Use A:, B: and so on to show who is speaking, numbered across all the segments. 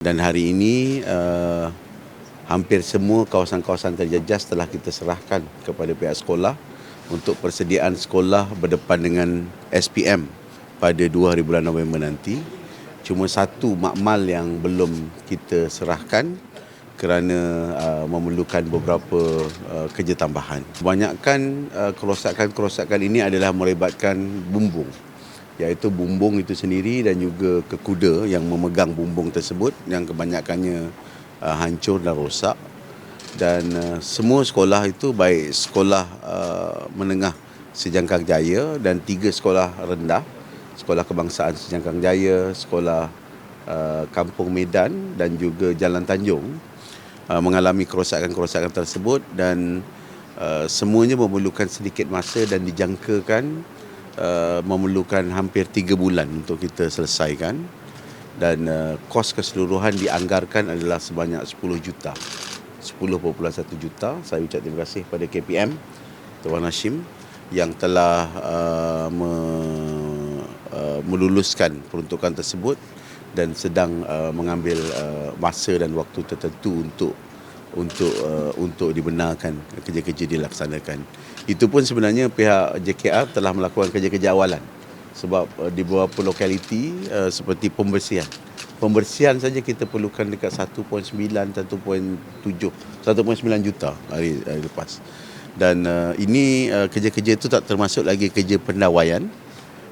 A: Dan hari ini uh, hampir semua kawasan-kawasan terjejas telah kita serahkan kepada pihak sekolah untuk persediaan sekolah berdepan dengan SPM pada 2 hari bulan November nanti. Cuma satu makmal yang belum kita serahkan kerana uh, memerlukan beberapa uh, kerja tambahan. Kebanyakan uh, kerosakan-kerosakan ini adalah melibatkan bumbung iaitu bumbung itu sendiri dan juga kekuda yang memegang bumbung tersebut yang kebanyakannya uh, hancur dan rosak. Dan uh, semua sekolah itu baik sekolah uh, menengah Sejangkang Jaya dan tiga sekolah rendah. Sekolah kebangsaan Sejangkang Jaya sekolah uh, Kampung Medan dan juga Jalan Tanjung uh, mengalami kerosakan-kerosakan tersebut dan uh, semuanya memerlukan sedikit masa dan dijangkakan uh, memerlukan hampir 3 bulan untuk kita selesaikan. Dan uh, kos keseluruhan dianggarkan adalah sebanyak 10 juta. 10.1 juta. Saya ucap terima kasih kepada KPM Tuan Hashim yang telah uh, me, uh, meluluskan peruntukan tersebut dan sedang uh, mengambil uh, masa dan waktu tertentu untuk untuk uh, untuk dibenarkan kerja-kerja dilaksanakan. Itu pun sebenarnya pihak JKR telah melakukan kerja-kerja awalan sebab uh, di beberapa lokaliti uh, seperti pembersihan. Pembersihan saja kita perlukan dekat 1.9 1.7 1.9 juta hari, hari lepas. Dan uh, ini uh, kerja-kerja itu tak termasuk lagi kerja pendawaian.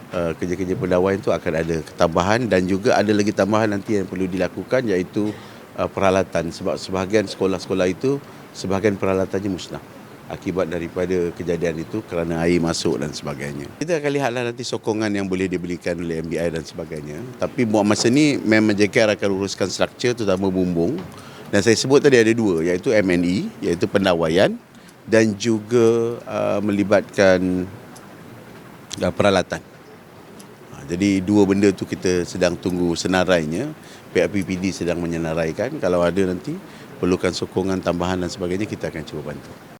A: Uh, kerja-kerja pendawaian itu akan ada ketambahan dan juga ada lagi tambahan nanti yang perlu dilakukan iaitu uh, peralatan sebab sebahagian sekolah-sekolah itu sebahagian peralatannya musnah akibat daripada kejadian itu kerana air masuk dan sebagainya. Kita akan lihatlah nanti sokongan yang boleh diberikan oleh MBI dan sebagainya. Tapi buat masa ni memang JKR akan uruskan struktur terutama bumbung dan saya sebut tadi ada dua iaitu MNE iaitu pendawaian dan juga uh, melibatkan uh, peralatan. Jadi dua benda tu kita sedang tunggu senarainya. Pihak PPD sedang menyenaraikan. Kalau ada nanti perlukan sokongan tambahan dan sebagainya kita akan cuba bantu.